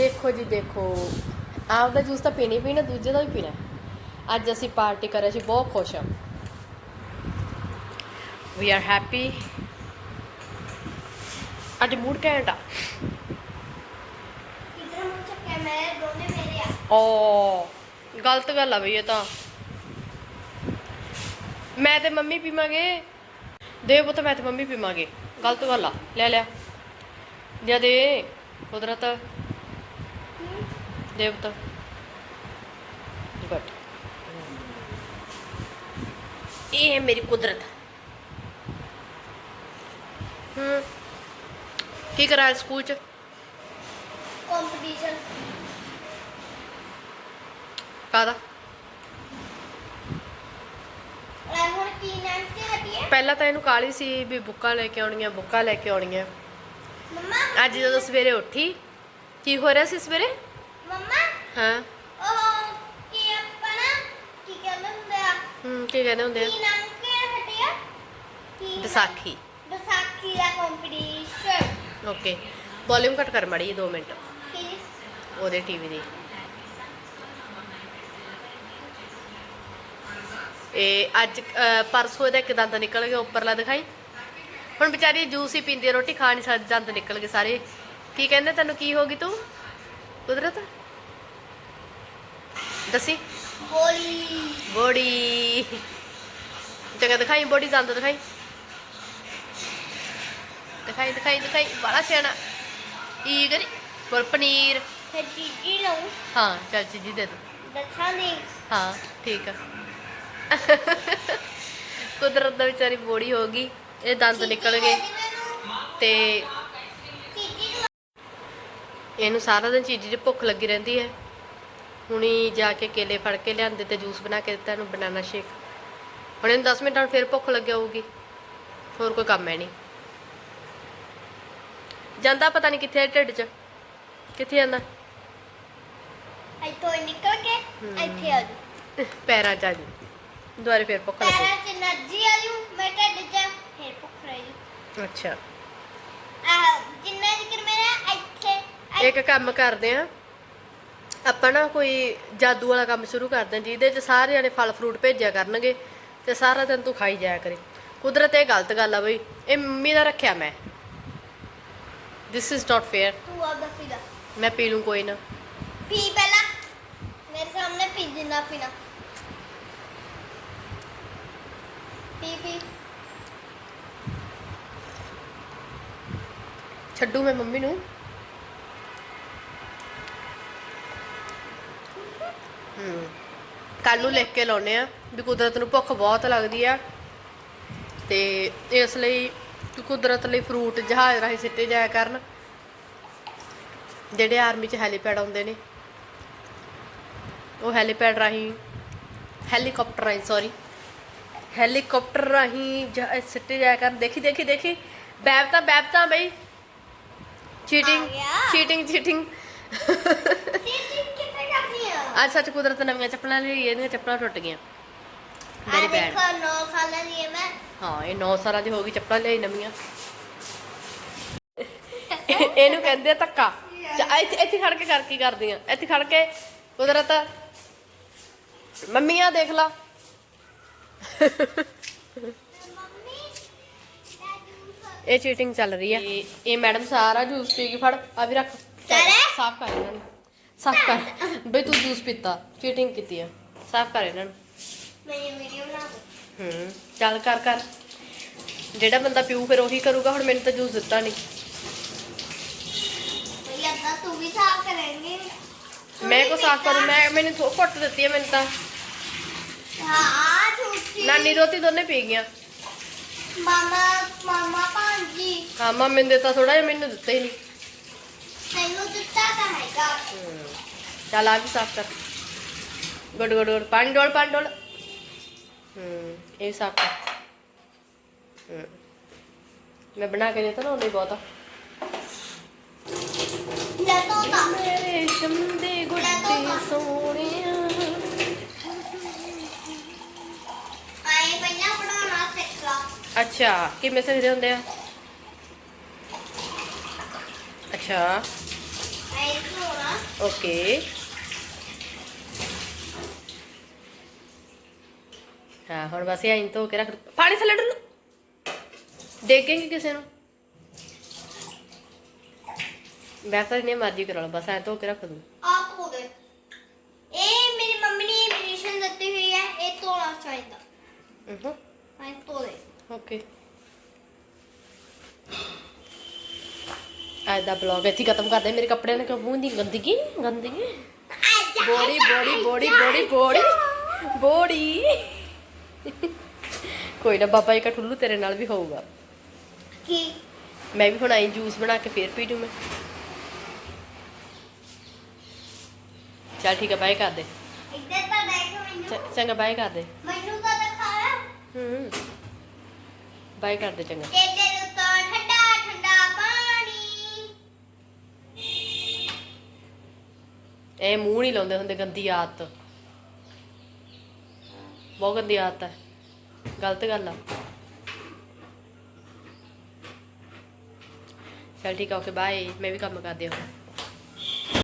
ਦੇਖੋ ਜੀ ਦੇਖੋ। ਆਪਦਾ ਜੂਸ ਤਾਂ ਪੀਣੀ ਪੀਣਾ ਦੂਜੇ ਦਾ ਵੀ ਪੀਣਾ। ਅੱਜ ਅਸੀਂ ਪਾਰਟੀ ਕਰ ਰਹੇ ਸੀ ਬਹੁਤ ਖੁਸ਼ ਹਾਂ। ਵੀ ਆਰ ਹੈਪੀ ਅੱਜ ਮੂਡ ਘੈਂਟ ਆ। ਕਿਧਰ ਮੂੰਹ ਚੱਕਿਆ? ਮੈਂ ਦੋਨੇ ਮੇਰੇ ਆ। ਓ ਗਲਤ ਗੱਲ ਆ ਬਈ ਇਹ ਤਾਂ। ਮੈਂ ਤੇ ਮੰਮੀ ਪੀਵਾਂਗੇ। ਦੇ ਪੁੱਤ ਮੈਂ ਤੇ ਮੰਮੀ ਪੀਵਾਂਗੇ। ਗਲਤ ਗੱਲ ਆ। ਲੈ ਲਿਆ। ਲਿਆ ਦੇ ਕੁਦਰਤ। ਪੁੱਤ ਗੁੱਡ ਇਹ ਹੈ ਮੇਰੀ ਕੁਦਰਤ। ਹੂੰ। ਕੀ ਕਰਾਇਆ ਸਕੂਲ ਚ? ਕੰਪੀਟੀਸ਼ਨ ਕਾਦਾ ਲੈ ਹੁਣ ਕੀ ਨਾਮ ਤੇ ਹਟੀਏ ਪਹਿਲਾਂ ਤਾਂ ਇਹਨੂੰ ਕਾਲੀ ਸੀ ਵੀ ਬੁੱਕਾਂ ਲੈ ਕੇ ਆਉਣੀਆਂ ਬੁੱਕਾਂ ਲੈ ਕੇ ਆਉਣੀਆਂ। ਮੰਮਾ। ਅੱਜ ਜਦੋਂ ਸਵੇਰੇ ਉੱਠੀ ਕੀ ਹੋ ਰਿਹਾ ਸੀ ਸਵੇਰੇ? ਹਾਂ। ਉਹ ਕੀ ਆਪਣਾ ਕੀ ਕਹਿੰਦੇ ਹੁੰਦੇ ਆ? ਹੂੰ ਕੀ ਕਹਿੰਦੇ ਹੁੰਦੇ ਕੀ ਨਾਮ ਤੇ ਹਟਿਆ ਕੀ ਆ ਵਿਸਾਖੀ। ਵਿਸਾਖੀ ਦਾ ਕੰਪੀਟੀਸ਼ਨ ਓਕੇ। ਵੋਲਿਊਮ ਘੱਟ ਕਰ ਮੜੀ 2 ਮਿੰਟ। ਪਲੀਜ਼ ਉਹਦੇ ਟੀਵੀ ਦੀ। ਇਹ ਅੱਜ ਅਹ, ਪਰਸੋਂ ਇਹਦਾ ਇੱਕ ਦੰਦ ਨਿਕਲ ਗਿਆ ਉੱਪਰਲਾ ਦਿਖਾਈ। ਹੁਣ ਵਿਚਾਰੀ ਜੂਸ ਹੀ ਪੀਂਦੀ ਆ, ਰੋਟੀ ਖਾ ਨਹੀਂ ਸਕਦੀ ਦੰਦ ਨਿਕਲ ਗਏ ਸਾਰੇ। ਕੀ ਕਹਿੰਦੇ ਤੈਨੂੰ ਕੀ ਹੋ ਗਈ ਤੂੰ? ਕੁਦਰਤ? ਦੱਸੀ? ਬੋਲੀ। ਬੋੜੀ। ਜਗ੍ਹਾ ਦਿਖਾਈ ਬੋੜੀ ਦੰਦ ਦਿਖਾਈ। ਦਿਖਾਈ ਦਿਖਾਈ ਦਿਖਾਈ। ਬੜਾ ਸਿਆਣਾ। ਈ ਕਰੀ? ਬੋਲ ਪਨੀਰ। ਫਿਰ ਜੀਜੀ ਲਊ। ਹਾਂ ਚੱਲ ਚੀਜੀ ਦੇ ਦੋ। ਦੱਸਾਂ ਨਹੀਂ ਹਾਂ ਠੀਕ ਆ। ਕੁਦਰਤ ਦਾ ਵਿਚਾਰੀ ਬੋੜੀ ਹੋ ਗਈ। ਇਹ ਦੰਦ ਨਿਕਲ ਗਏ। ਤੇ ਇਹਨੂੰ ਸਾਰਾ ਦਿਨ ਚੀਜ਼ੀ ਦੀ ਭੁੱਖ ਲੱਗੀ ਰਹਿੰਦੀ ਹੈ। ਹੁਣੀ ਜਾ ਕੇ ਕੇਲੇ ਫੜ ਕੇ ਲਿਆਂਦੇ ਤੇ ਜੂਸ ਬਣਾ ਕੇ ਦਿੱਤਾ ਇਹਨੂੰ ਬਨਾਨਾ ਸ਼ੇਕ ਹੁਣ ਇਹਨੂੰ 10 ਮਿੰਟਾਂ ਫਿਰ ਭੁੱਖ ਲੱਗਿਆ ਹੋਊਗੀ ਹੋਰ ਕੋਈ ਕੰਮ ਹੈ ਨਹੀਂ। ਜਾਂਦਾ ਪਤਾ ਨਹੀਂ ਕਿੱਥੇ ਹੈ ਢਿੱਡ 'ਚ। ਕਿੱਥੇ ਜਾਂਦਾ? ਇੱਥੋਂ ਨਿਕਲ ਕੇ ਇੱਥੇ ਆ ਜੂ ਪੈਰਾਂ 'ਚ ਜੀ ਦੁਬਾਰੇ ਫਿਰ ਭੁੱਖ ਪੈਰਾਂ ਲੱਗੂ 'ਚ એનર્ਜੀ ਆ ਜੂ ਮੈਂ ਢਿੱਡ 'ਚ ਫੇਰ ਭੁੱਖ ਰਹੀ ਅੱਛਾ। ਆ ਜਿੰਨਾ ਜਿਕਰ ਮੇਰਾ ਇੱਥੇ ਇੱਕ ਕੰਮ ਕਰਦੇ ਆ। ਆਪਾਂ ਨਾ ਕੋਈ ਜਾਦੂ ਵਾਲਾ ਕੰਮ ਸ਼ੁਰੂ ਕਰਦੇ ਆ ਜਿਹਦੇ 'ਚ ਸਾਰੇ ਜਣੇ ਫਲ ਫਰੂਟ ਭੇਜਿਆ ਕਰਨਗੇ ਤੇ ਸਾਰਾ ਦਿਨ ਤੂੰ ਖਾਈ ਜਾਇਆ ਕਰੇ। ਕੁਦਰਤ ਇਹ ਗਲਤ ਗੱਲ ਆ ਬਈ ਇਹ ਮੰਮੀ ਦਾ ਰੱਖਿਆ ਮੈਂ। ਦਿਸ ਇਜ਼ ਨਾਟ ਫੇਅਰ ਤੂੰ ਆ ਪੀਲਾ ਮੈਂ ਪੀ ਲੂੰ ਕੋਈ ਨਾ। ਪੀ ਪਹਿਲਾਂ। ਮੇਰੇ ਸਾਹਮਣੇ ਪੀ ਜਿੰਨਾ ਪੀਣਾ। ਪੀ ਪੀ। ਛੱਡੂ ਮੈਂ ਮੰਮੀ ਨੂੰ। ਕੱਲ ਨੂੰ ਲਿਖ ਕੇ ਲਾਉਨੇ ਆ ਵੀ ਕੁਦਰਤ ਨੂੰ ਭੁੱਖ ਬਹੁਤ ਲੱਗਦੀ ਆ। ਤੇ ਇਸ ਲਈ ਕੁਦਰਤ ਲਈ ਫਰੂਟ ਜਹਾਜ਼ ਰਾਹੀਂ ਸਿੱਟੇ ਜਾਇਆ ਕਰਨ। ਜਿਹੜੇ ਆਰਮੀ 'ਚ ਹੈਲੀਪੈਡ ਆਉਂਦੇ ਨੇ। ਉਹ ਹੈਲੀਪੈਡ ਰਾਹੀਂ ਹੈਲੀਕਾਪਟਰ ਰਾਹੀਂ ਸੌਰੀ ਹੈਲੀਕਾਪਟਰ ਰਾਹੀਂ ਜਹਾਜ਼ ਸਿੱਟੇ ਜਾਇਆ ਕਰਨ। ਦੇਖੀ ਦੇਖੀ ਦੇਖੀ। ਬੈਬ ਤਾਂ ਬੈਬ ਤਾਂ ਬਈ ਚੀਟਿੰਗ। Cheating cheating. ਅੱਜ ਸੱਚ ਕੁਦਰਤ ਨਵੀਆਂ ਚੱਪਲਾਂ ਲਈ ਇਹਦੀਆਂ ਚੱਪਲਾਂ ਟੁੱਟ ਗਈਆਂ। ਆ ਮੇਰੇ ਬੈਡ ਦੇਖੋ 9 ਸਾਲਾਂ ਦੀ ਹੈ ਮੈਂ। ਹਾਂ ਇਹ 9 ਸਾਲਾਂ ਦੀ ਹੋ ਗਈ ਚੱਪਲਾਂ ਲਈ ਨਵੀਆਂ। ਇਹ- ਇਹਨੂੰ ਕਹਿੰਦੇ ਆ ਧੱਕਾ। ਚ- ਇੱਥੇ ਇੱਥੇ ਖੜ ਕੇ ਕਰ ਕੀ ਕਰਦੀ ਆ ਇੱਥੇ ਖੜ ਕੇ ਕੁਦਰਤ ਮੰਮੀਆਂ ਦੇਖ ਲਾ। ਮੰਮੀ ਇਹ ਚੀਟਿੰਗ ਚੱਲ ਰਹੀ ਆ। ਇਹ ਮੈਡਮ ਸਾਰਾ ਜੂਸ ਪੀ ਕੇ ਫੜ। ਆ ਵੀ ਰੱਖ। ਚੱਲ। ਸਾਫ਼ ਕਰ ਇਹਨਾਂ ਨੂੰ। ਸਾਫ਼ ਕਰ। ਬਈ ਤੂੰ ਜੂਸ ਪੀਤਾ ਚੀਟਿੰਗ ਕੀਤੀ ਆ। ਸਾਫ਼ ਕਰ ਇਹਨਾਂ ਨੂੰ। ਮੇਰੀ ਵੀਡੀਓ ਬਣਾ ਦੇ। ਹੂੰ ਚੱਲ ਕਰ ਕਰ। ਜਿਹੜਾ ਬੰਦਾ ਪੀਊ ਫਿਰ ਉਹੀ ਕਰੂਗਾ ਹੁਣ ਮੈਨੂੰ ਤਾਂ ਜੂਸ ਦਿੱਤਾ ਨਹੀਂ ਬਈ ਅੱਧਾ ਤੂੰ ਵੀ ਸਾਫ਼ ਕਰਾਂਗੇ। ਮੈਂ ਕੋ ਸਾਫ਼ ਕਰੂੰ ਮੈਂ ਮੈਨੂੰ ਥੋ ਘੁੱਟ ਦਿੱਤੀ ਹੈ ਮੈਨੂੰ ਤਾਂ। ਹਾਂ ਝੂਠੀ ਨਾਨੀ ਦੋਤੀ ਦੋਨੇ ਪੀ ਗਈਆਂ। ਮਾਮਾ ਮਾਮਾ ਭਾਂਜੀ ਹਾਂ ਮਾਂ ਮੈਨੂੰ ਦਿੱਤਾ ਥੋੜਾ ਜਿਹਾ ਮੈਨੂੰ ਦਿੱਤਾ ਹੀ ਨਹੀਂ ਤੈਨੂੰ ਦਿੱਤਾ ਤਾਂ ਹੈਗਾ। ਹੂੰ। ਇਹ ਵੀ ਸਾਫ਼ ਕਰ। ਹੂੰ ਮੈਂ ਬਣਾ ਕੇ ਦਿੱਤਾ ਨਾ ਉਹਨੇ ਬਹੁਤ ਆ ਲੈ ਤੋ ਤਾਂ ਮੇਰੇ ਚੰਦੇ ਗੁੱਡੇ ਸੋਹਣਿਆ ਆਏ ਪਹਿਲਾਂ ਬਣਾਉਣਾ ਸਿੱਖ ਲਾ ਅੱਛਾ ਕਿਵੇਂ ਸਿੱਖਦੇ ਹੁੰਦੇ ਆ? ਅੱਛਾ। ਆਏ ਬਣਾਉਣਾ ਓਕੇ। ਹਾਂ ਹੁਣ ਬਸ ਇਹ ਧੋ ਕੇ ਰੱਖ ਪਾਣੀ ਥੱਲੇ ਡੁੱਲ। ਦੇਖੇਂਗੇ ਕਿਸੇ ਨੂੰ। ਵੈਸੇ ਨਹੀਂ ਮਰਜ਼ੀ ਕਰਾ ਲਓ ਬਸ ਐ ਧੋ ਕੇ ਰੱਖ ਦੂੰ। ਆਪ ਹੋ ਗਏ ਇਹ ਮੇਰੀ ਮੰਮੀ ਨੇ ਪੋਜੀਸ਼ਨ ਦਿੱਤੀ ਹੋਈ ਹੈ ਇਹ ਧੋਣਾ ਚਾਹੀਦਾ। ਹੂੰ ਧੋ ਦੇ। ਓਕੇ। ਅੱਜ ਦਾ ਬਲੌਗ ਇੱਥੇ ਖਤਮ ਕਰਦੇ ਮੇਰੇ ਕੱਪੜਿਆਂ ਨੇ ਕਿਉਂ ਮੂੰਹ ਦੀ ਗੰਦਗੀ ਗੰਦਗੀ। ਬੋੜੀ ਬੋੜੀ ਬੋੜੀ ਬੋੜੀ ਬੋੜੀ। ਬੋੜੀ। ਕੋਈ ਨਾ ਬਾਬਾ ਜੀ ਕਾ ਠੁੱਲੂ ਤੇਰੇ ਨਾਲ ਵੀ ਹੋਊਗਾ। ਕੀ? ਮੈਂ ਵੀ ਹੁਣ ਆਈ ਜੂਸ ਬਣਾ ਕੇ ਫੇਰ ਪੀ ਜੂ ਮੈਂ। ਚੱਲ ਠੀਕ ਹੈ ਬਾਏ ਕਰ ਦੇ। ਇੱਧਰ ਤਾਂ ਮੈਨੂੰ। ਚ- ਚੰਗਾ ਬਾਏ ਕਰ ਦੇ। ਮੈਨੂੰ ਤਾਂ ਦਿਖਾਇਆ। ਹੂੰ ਬਾਏ ਕਰ ਦੇ ਚੰਗਾ। ਤੇਰੇ ਉੱਤੋਂ ਠੰਡਾ ਠੰਡਾ ਪਾਣੀ। ਇਹ ਮੂੰਹ ਨਹੀਂ ਲਾਉਂਦੇ ਹੁੰਦੇ ਗੰਦੀ ਆਦਤ। ਬਹੁਤ ਗੰਦੀ ਆਦਤ ਹੈ। ਗਲਤ ਗੱਲ ਆ। ਚਲ ਠੀਕ ਆ ਓਕੇ ਬਾਏ ਮੈਂ ਵੀ ਕੰਮ ਕਰਦੀ ਹਾਂ